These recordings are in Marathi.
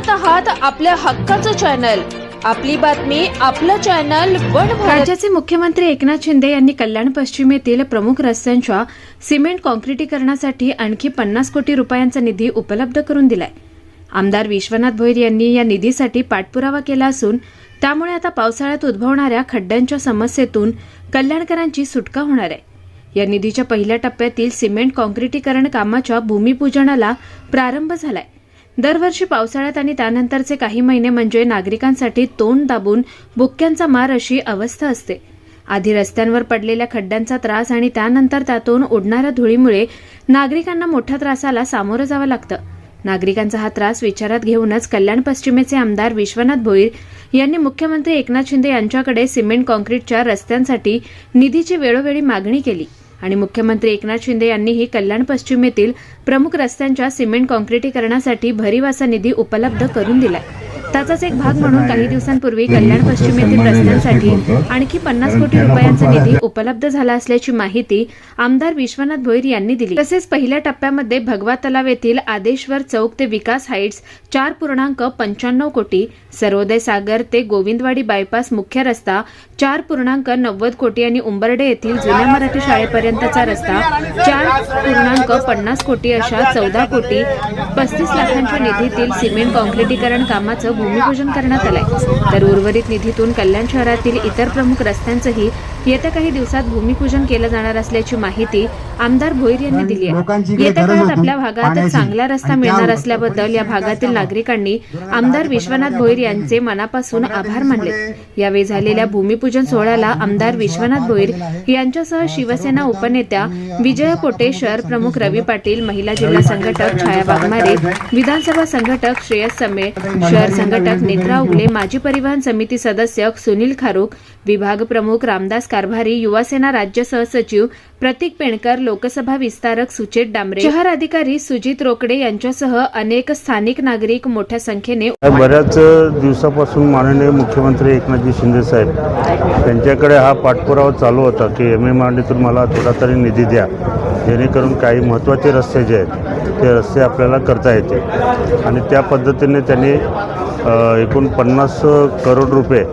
पाहत आहात आपल्या हक्काचं चॅनल. आपली बातमी आपलं चॅनल वन राज्याचे मुख्यमंत्री एकनाथ शिंदे यांनी कल्याण पश्चिमेतील प्रमुख रस्त्यांच्या सिमेंट कॉन्क्रिटीकरणासाठी आणखी पन्नास कोटी रुपयांचा निधी उपलब्ध करून दिलाय. आमदार विश्वनाथ भोईर यांनी या निधीसाठी पाठपुरावा केला असून त्यामुळे आता पावसाळ्यात उद्भवणाऱ्या खड्ड्यांच्या समस्येतून कल्याणकरांची सुटका होणार आहे. या निधीच्या पहिल्या टप्प्यातील सिमेंट कॉन्क्रिटीकरण कामाच्या भूमिपूजनाला प्रारंभ झालाय. दरवर्षी पावसाळ्यात आणि त्यानंतरचे काही महिने म्हणजे नागरिकांसाठी तोंड दाबून बुक्क्यांचा मार अशी अवस्था असते. आधी रस्त्यांवर पडलेल्या खड्ड्यांचा त्रास आणि त्यानंतर त्यातून उडणाऱ्या धुळीमुळे नागरिकांना मोठ्या त्रासाला सामोरं जावं लागतं. नागरिकांचा हा त्रास विचारात घेऊनच कल्याण पश्चिमेचे आमदार विश्वनाथ भोईर यांनी मुख्यमंत्री एकनाथ शिंदे यांच्याकडे सिमेंट कॉन्क्रीटच्या रस्त्यांसाठी निधीची वेळोवेळी मागणी केली. आणि मुख्यमंत्री एकनाथ शिंदे यांनीही कल्याण पश्चिमेतील प्रमुख रस्त्यांच्या सिमेंट कॉन्क्रिटीकरणासाठी भरीव असा निधी उपलब्ध करून दिलाय. त्याचाच एक भाग म्हणून काही दिवसांपूर्वी कल्याण पश्चिमेतील रस्त्यांसाठी आणखी पन्नास कोटी रुपयांचा निधी उपलब्ध झाला असल्याची माहिती आमदार विश्वनाथ भोईर यांनी दिली. तसेच पहिल्या टप्प्यामध्ये भगवा तलाव येथील आदेश्वर चौक ते विकास हाईट्स चार पूर्णांक पंच्याण्णव कोटी सर्वोदय सागर ते गोविंदवाडी बायपास मुख्य रस्ता चार पूर्णांक नव्वद कोटी आणि उंबर्डे येथील जुन्या मराठी शाळेपर्यंतचा रस्ता चार पूर्णांक पन्नास कोटी अशा चौदा कोटी पस्तीस लाखांच्या निधीतील सिमेंट कॉन्क्रिटीकरण कामाचं भूमिपूजन करण्यात आलंय. तर उर्वरित निधीतून कल्याण शहरातील इतर प्रमुख रस्त्यांचंही येत्या काही दिवसात भूमिपूजन केलं जाणार असल्याची माहिती आमदार भोईर यांनी दिली आहे. येत्या काळात आपल्या भागात. चांगला रस्ता मिळणार असल्याबद्दल या भागातील नागरिकांनी आमदार विश्वनाथ भोईर यांचे मनापासून आभार मानले. यावेळी झालेल्या भूमिपूजन सोहळ्याला आमदार विश्वनाथ भोईर यांच्यासह शिवसेना उपनेत्या विजय पोटे शहर प्रमुख रवी पाटील महिला जिल्हा संघटक छाया वाघमारे विधानसभा संघटक श्रेयस समे शहर संघटक नेत्रा उगले माजी परिवहन समिती सदस्य सुनील खारुक विभाग प्रमुख रामदास कारभारी युवासेना राज्य सहसचिव प्रतीक पेणकर लोकसभा विस्तारक सुचेत डांबरे शहर अधिकारी सुजित रोकडे यांच्यासह अनेक स्थानिक नागरिक मोठ्या संख्येने बऱ्याच दिवसापासून माननीय मुख्यमंत्री एकनाथजी शिंदे साहेब त्यांच्याकडे हा पाठपुरावा चालू होता की एम एम आरडीतून मला थोडा तरी निधी द्या. जेणेकरून काही महत्त्वाचे रस्ते जे आहेत ते रस्ते आपल्याला करता येते आणि त्या पद्धतीने त्यांनी एकूण पन्नास करोड रुपये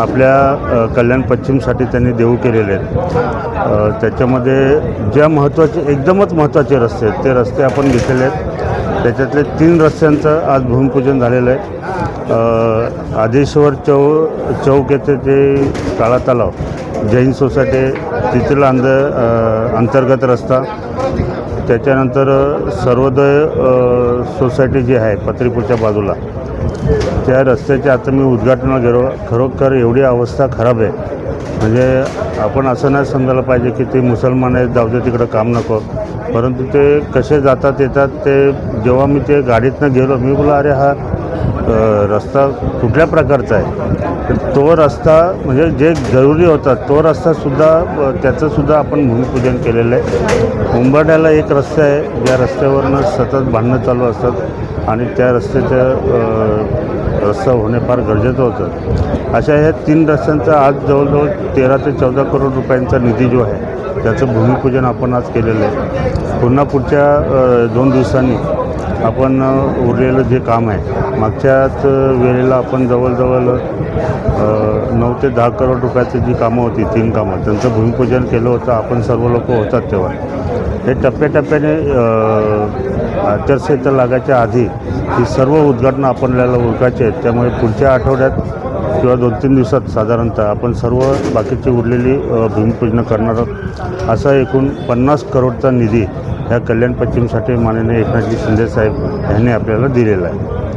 आपल्या कल्याण पश्चिमसाठी त्यांनी देऊ केलेले आहेत. त्याच्यामध्ये ज्या महत्त्वाचे एकदमच महत्त्वाचे रस्ते आहेत ते रस्ते आपण घेतलेले आहेत. त्याच्यातले तीन रस्त्यांचं आज भूमिपूजन झालेलं आहे. आदेश्वर चौ चौक येथे ते काळा तलाव जैन सोसायटी तिथला अंद अंतर्गत रस्ता त्याच्यानंतर सर्वोदय सोसायटी जी आहे पत्रीपूरच्या बाजूला त्या रस्त्याचे आता मी उद्घाटन गेलो खरोखर एवढी अवस्था खराब आहे. म्हणजे आपण असं नाही समजायला पाहिजे की ते मुसलमान आहेत जाऊ दे तिकडं काम नको. परंतु ते कसे जातात येतात ते जेव्हा मी ते गाडीतनं गेलो मी बोला अरे हा रस्ता कुठल्या प्रकारचा आहे? तर तो रस्ता म्हणजे जे जरुरी होता तो रस्तासुद्धा त्याचंसुद्धा आपण भूमिपूजन केलेलं आहे. उंबरड्याला एक रस्ता आहे ज्या रस्त्यावरनं सतत भांडणं चालू असतात आणि त्या रस्त्याच्या रस्ता होणे फार गरजेचं होतं. अशा ह्या तीन रस्त्यांचा आज जवळजवळ तेरा ते चौदा करोड रुपयांचा निधी जो आहे त्याचं भूमिपूजन आपण आज केलेलं आहे. पुन्हा पुढच्या दोन दिवसांनी आपण उरलेलं जे काम आहे मागच्याच वेळेला आपण जवळजवळ नऊ ते दहा करोड रुपयाची जी कामं होती तीन कामं त्यांचं भूमिपूजन केलं होतं आपण सर्व लोक होतात तेव्हा. हे टप्प्याटप्प्याने आचारसंहिता लागायच्या आधी ही सर्व उद्घाटनं आपल्याला उरकायचे आहेत. त्यामुळे पुढच्या आठवड्यात किंवा दोन तीन दिवसात साधारणतः आपण सर्व बाकीची उरलेली भूमिपूजनं करणार आहोत. असा एकूण पन्नास करोडचा निधी ह्या कल्याण पश्चिमसाठी माननीय एकनाथजी शिंदे साहेब यांनी आपल्याला दिलेला आहे.